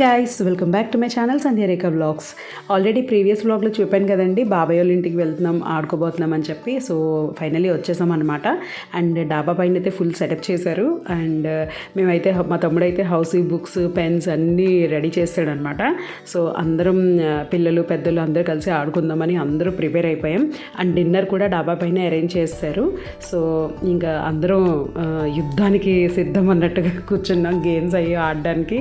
Guys welcome back to my channel Sandhyarekha vlogs already previous బ్లాగ్లో చూపాను కదండి బాబాయ్ వాళ్ళ ఇంటికి వెళ్తున్నాం ఆడుకోబోతున్నాం అని చెప్పి. సో ఫైనలీ వచ్చేసాం అనమాట అండ్ డాబా పైన అయితే ఫుల్ సెటప్ చేశారు. అండ్ మేమైతే మా తమ్ముడైతే హౌస్ బుక్స్ పెన్స్ అన్నీ రెడీ చేస్తాడు అనమాట సో అందరం పిల్లలు పెద్దలు అందరూ కలిసి ఆడుకుందామని అందరూ ప్రిపేర్ అయిపోయాం. అండ్ డిన్నర్ కూడా డాబా పైన అరేంజ్ చేస్తారు. సో ఇంకా అందరం యుద్ధానికి సిద్ధం అన్నట్టుగా కూర్చున్నాం గేమ్స్ అయ్యి ఆడడానికి.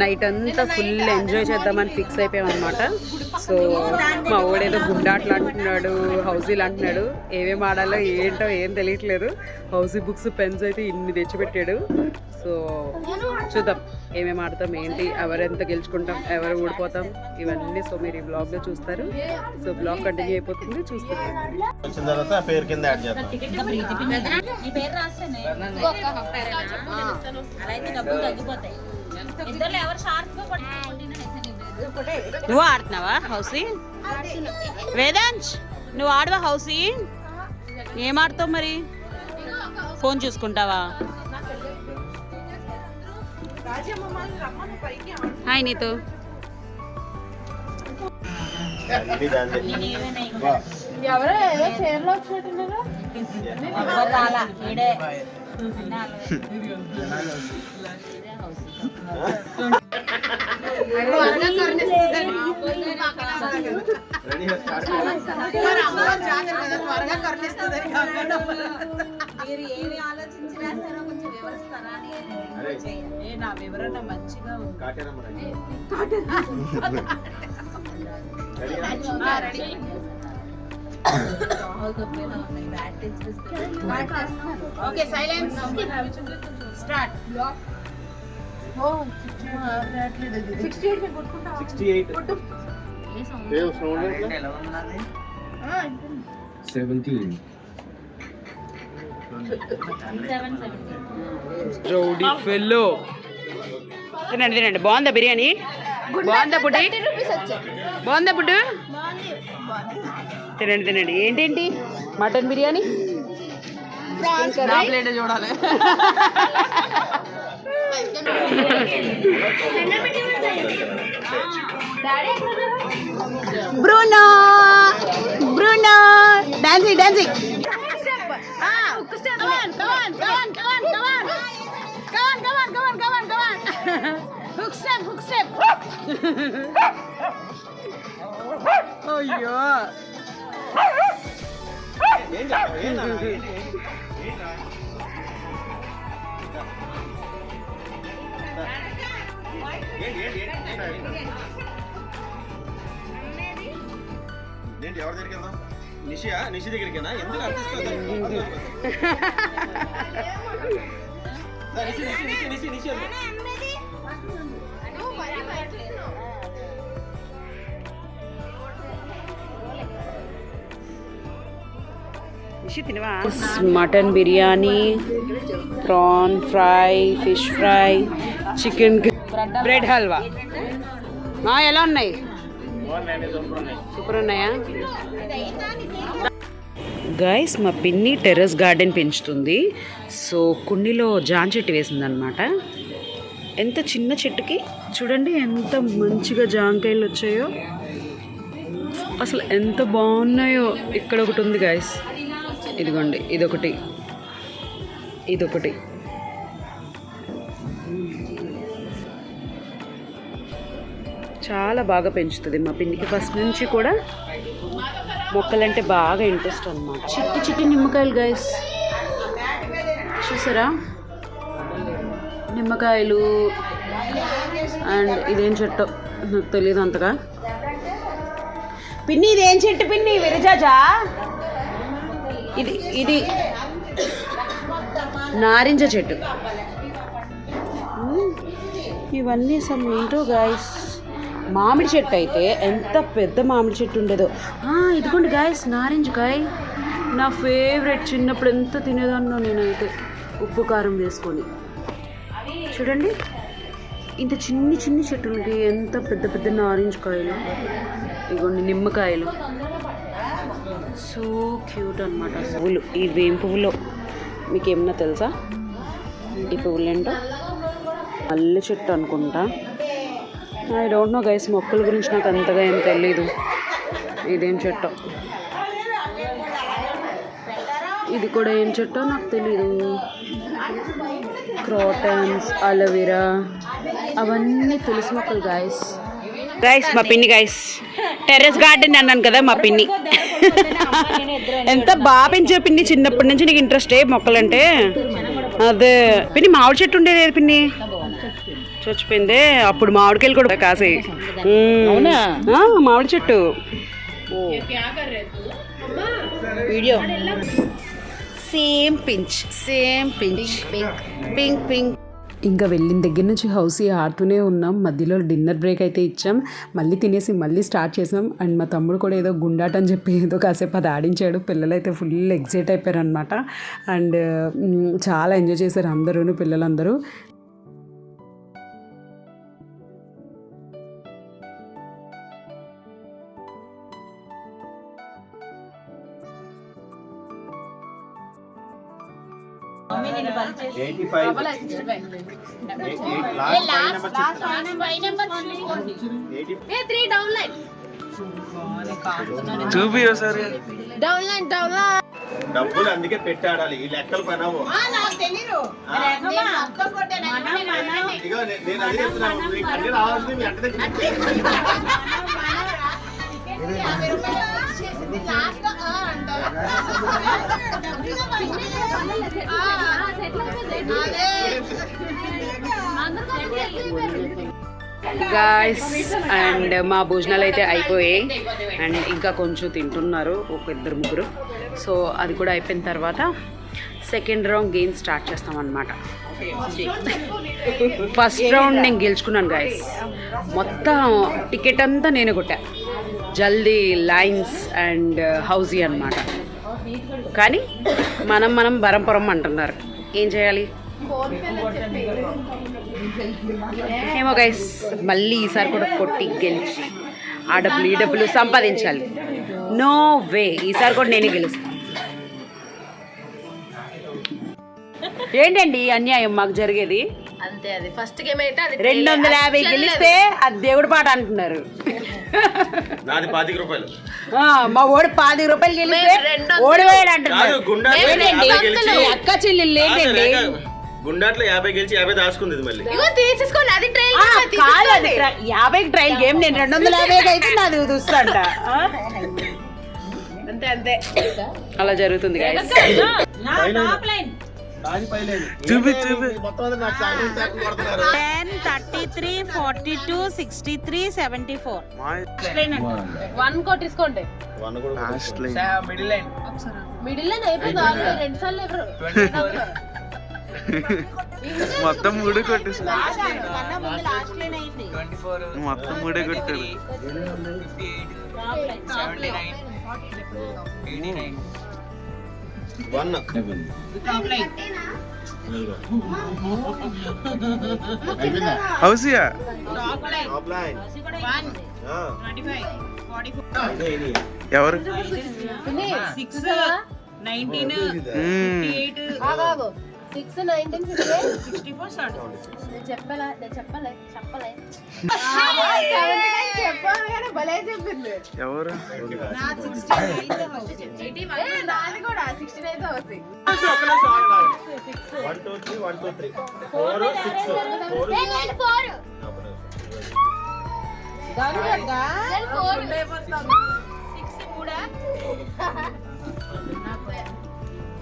నైట్ అంతా ఫుల్ ఎంజాయ్ చేద్దామని ఫిక్స్ అయిపోయాం అనమాట సో మా ఓడేదో గుండాట్లు అంటున్నాడు హౌసీలు అంటున్నాడు ఏమేమి ఆడాలో ఏంటో ఏం తెలియట్లేదు. హౌసీ బుక్స్ పెన్స్ అయితే ఇన్ని తెచ్చిపెట్టాడు. సో చూద్దాం ఏమేమి ఆడతాం ఏంటి ఎవరెంత గెలుచుకుంటాం ఎవరు ఓడిపోతాం ఇవన్నీ సో మీరు ఈ బ్లాగ్లో చూస్తారు. సో బ్లాగ్ కంటిన్యూ అయిపోతుంది చూస్తారు వచ్చిన తర్వాత ఆ పేరు కింద యాడ్ చేద్దాం. నీ పేరు రాస్తేనే. అలా అయితే డబ్బులు తగ్గిపోతాయి. నువ్వు ఆడుతున్నావా హౌసీ? వేదాంశ్ నువ్వు ఆడవా హౌసీ? ఏం ఆడుతావు మరి? ఫోన్ చూసుకుంటావా? హాయ్ నీతో. ఎవరు రాలా ఈడే రెడీ స్టార్ట్ మీరు ఏమి ఆలోచించినా సరే కొంచెం వివరిస్తారా అని నా వివరణ మంచిగా ఉంది కాటేనమ్మ ready. Okay silence start sixty eight fellow తినండి తినండి బాగుందా బిర్యానీ బాగుందా పుట్టి బాగుందా. పుట్టు తినండి తినండి. ఏంటేంటి? మటన్ బిర్యానీ? నా ప్లేట్ చూడాలి. Bruno Bruno. డాన్సింగ్ డాన్సింగ్ అయ్యో ఏం చెప్పావు ఏం నాన్న? ఏంటి? ఏంట్రా? ఏంటి ఏంటి ఏంటి ఏంట్రా? ఏంటి ఎవరి దగ్గరికి వెళ్దాం నిషియా నిషి దగ్గరికేనా ఎందుకు అర్థిస్తుంది Nishi Nishi Nishi Nishi Nishi mutton biryani prawn fry fish fry chicken bread halwa ఎలా ఉన్నాయి? సూపర్ ఉన్నాయా? గైస్ మా పిన్ని టెర్రస్ గార్డెన్ పెంచుతుంది. సో కుండీలో జాన్ చెట్టు వేసిందనమాట ఎంత చిన్న చెట్టుకి? చూడండి ఎంత మంచిగా జాంకాయలు వచ్చాయో. అసలు ఎంత బాగున్నాయో. ఇక్కడ ఒకటి ఉంది గాయస్ ఇదిగోండి ఇదొకటి. ఇదొకటి. చాలా బాగా పెంచుతుంది మా పిన్నికి ఫస్ట్ నుంచి కూడా మొక్కలంటే బాగా ఇంట్రెస్ట్ అన్నమాట. చిట్టి చిట్టి నిమ్మకాయలు గైస్ చూసారా? నిమ్మకాయలు అండ్ ఇదేం చెట్టు? నాకు తెలియదు అంతగా. పిన్ని ఇదేం చెట్టు పిన్ని? విరజాజా? ఇది ఇది నారింజ చెట్టు. ఇవన్నీ సమ్ ఏంటో గాయస్ మామిడి చెట్టు అయితే ఎంత పెద్ద మామిడి చెట్టు ఉండేదో. ఇదిగోండి గాయస్ నారింజ కాయ. నా ఫేవరెట్ చిన్నప్పుడు ఎంత తినేదాన్నో నేనైతే ఉప్పు కారం వేసుకొని. చూడండి ఇంత చిన్ని చిన్ని చెట్టులకి ఎంత పెద్ద పెద్ద నారింజ కాయలు. ఇదిగోండి నిమ్మకాయలు. సో క్యూట్ అనమాట పువ్వులు. ఇవేం పువ్వులు మీకు ఏమన్నా తెలుసా? ఈ పువ్వులు ఏంటో మల్లె చెట్టు అనుకుంటా. ఐ డోంట్ నో గైస్ మొక్కల గురించి నాకు అంతగా ఏం తెలీదు. ఇదేం చెట్టు? ఇది కూడా ఏం చెట్టో నాకు తెలీదు. క్రోటన్స్ అలోవెరా అవన్నీ తులసి మొక్కలు గాయస్ గైస్ మా పిన్ని గైస్ టెర్రస్ గార్డెన్ అన్నాను కదా మా పిన్ని. ఎంత బాగా పెంచే పిన్ని చిన్నప్పటి నుంచి నీకు ఇంట్రెస్ట్ ఏ మొక్కలంటే? అదే. పిన్ని మామిడి చెట్టు ఉండేది ఏది పిన్ని? చచ్చిపోయిందే. అప్పుడు మామిడికాయలు కూడా కాసాయి. అవునా? మామిడి చెట్టు. Video. Same pinch same pinch. Pink pink pink ఇంకా వెళ్ళిన దగ్గర నుంచి హౌస్ ఆడుతూనే ఉన్నాం. మధ్యలో డిన్నర్ బ్రేక్ అయితే ఇచ్చాం. మళ్ళీ తినేసి మళ్ళీ స్టార్ట్ చేసాం అండ్ మా తమ్ముడు కూడా ఏదో గుండాట అని చెప్పి ఏదో కాసేపు అది ఆడించాడు. పిల్లలు అయితే ఫుల్ ఎగ్జైట్ అయిపోయారు అనమాట అండ్ చాలా ఎంజాయ్ చేశారు అందరూ పిల్లలందరూ. Eighty five eighty three down line చూపి ఒకసారి డౌన్ లైన్ డౌన్ లైన్ డబ్బులు అందుకే పెట్టాడాలి. ఈ లెక్కలు పనావు నాకు తెలీదు. ఇగో నే- నేను అదే చెప్తున్నాను మీకు అన్ని రావాల్సింది గాయస్ అండ్ మా భోజనాలు అయితే అయిపోయాయి. అండ్ ఇంకా కొంచెం తింటున్నారు ఒక ఇద్దరు ముగ్గురు. సో అది కూడా అయిపోయిన తర్వాత సెకండ్ రౌండ్ గేమ్ స్టార్ట్ చేస్తాం అనమాట ఫస్ట్ రౌండ్ నేను గెలుచుకున్నాను గాయస్ మొత్తం టికెట్ అంతా నేను కొట్టా. జల్దీ లైన్స్ అండ్ హౌజీ అనమాట కానీ మనం మనం బరంపురం అంటున్నారు. ఏం చేయాలి? ఏమో గైస్ మళ్ళీ ఈసారి కూడా కొట్టి గెలిచి ఆ డబ్బులు ఈ డబ్బులు సంపాదించాలి. నో వే ఈసారి కూడా నేనే గెలుస్తాను ఏంటండి అన్యాయం మాకు జరిగేది? అంతే అది ఫస్ట్ గేమ్ అయితే అది రెండు వందల యాభై గెలిస్తే అది దేవుడి పాట అంటున్నారు. నాది పాతిక రూపాయలు. ఆ, మా ఓడి పాతి రూపాయలు గెలిస్తే రెండు వందలు. ఓడిపోయాడు కాదు అంటున్నారు గుండా ఏంటండి యాభై గెలిచి మీ అక్క చెల్లెళ్ళు ఏంటండి? గుండాట్లో యాభై గెలిచి యాభై దాచుకుంది ఇది మళ్ళీ. ఇగో తీసేసుకోండి అది ట్రైల్ ఆ, కాదు అది ట్రై- యాభైకి ట్రైల్ గేమ్ నేను రెండు వందల యాభైకి అయితే నాది చూస్తాంట. అంతే అంతే. అలా జరుగుతుంది guys. చూపి చూపి ten thirty three forty two sixty three seventy four one కొట్టేసుకోండి one కూడా లాస్ట్ లైన్ మిడిల్ లైన్ అయిపోయింది. రెండు సార్లు ఎవరు మొత్తం మూడే కొట్టేసి కన్నా ముందు లాస్ట్ లైన్ అయింది. మొత్తం మూడే కొట్టారు. వన్. హౌసియా. ఎవరు? Nineteen hmm. Six nineteen sixty four start. నేను చెప్పలే నేను చెప్పలే చెప్పలే. చెప్పాను కానీ భలే చెప్పింది ఎవరు ఏ, నాది కూడా సిక్స్టీన్ అయితే అవుతుంది one two three one two three. Four six four.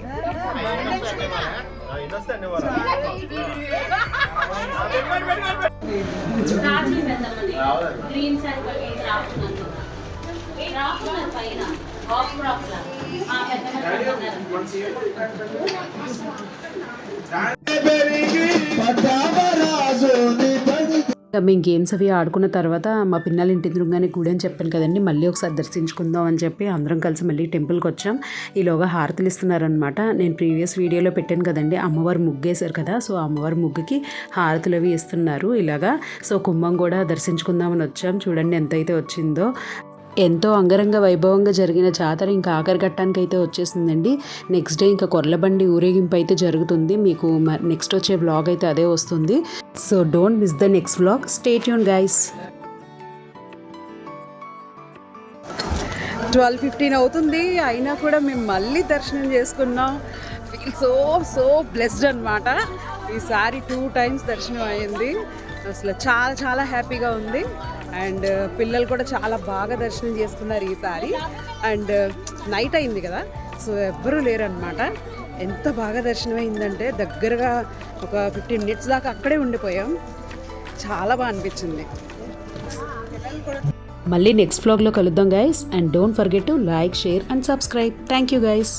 ఇదొస్తాండి green circle పైన క్రాప్ లా పెద్ద మేము గేమ్స్ అవి ఆడుకున్న తర్వాత మా పిన్నల ఇంటి ఎదురుగానే గుడి అని చెప్పాను కదండి. మళ్ళీ ఒకసారి దర్శించుకుందాం అని చెప్పి అందరం కలిసి మళ్ళీ టెంపుల్కి వచ్చాం. ఈలోగా హారతులు ఇస్తున్నారనమాట నేను ప్రీవియస్ వీడియోలో పెట్టాను కదండి. అమ్మవారు ముగ్గేశారు కదా సో అమ్మవారి ముగ్గుకి హారతులు అవి ఇస్తున్నారు. ఇలాగా సో కుంభం కూడా దర్శించుకుందామని వచ్చాం. చూడండి ఎంతైతే వచ్చిందో. ఎంతో అంగరంగ వైభవంగా జరిగిన జాతర ఇంకా ఆఖరి ఘట్టానికి అయితే వచ్చేసిందండి. నెక్స్ట్ డే ఇంకా కొర్లబండి ఊరేగింపు అయితే జరుగుతుంది. మీకు నెక్స్ట్ వచ్చే బ్లాగ్ అయితే అదే వస్తుంది. So don't miss the next vlog stay Yoon guys twelve fifteen అవుతుంది. అయినా కూడా మేము మళ్ళీ దర్శనం చేసుకున్నాం. ఫీల్ సో సో బ్లెస్డ్ అనమాట ఈసారి టూ టైమ్స్ దర్శనం అయింది. అసలు చాలా చాలా హ్యాపీగా ఉంది. అండ్ uh, పిల్లలు కూడా చాలా బాగా దర్శనం చేసుకున్నారు ఈసారి అండ్ uh, నైట్ అయింది కదా సో ఎవ్వరూ లేరనమాట ఎంత బాగా దర్శనం అయిందంటే దగ్గరగా ఒక ఫిఫ్టీన్ మినిట్స్ దాకా అక్కడే ఉండిపోయాం. చాలా బాగా అనిపించింది. మళ్ళీ నెక్స్ట్ ఫ్లాగ్లో కలుద్దాం guys and don't forget to like share and subscribe thank you guys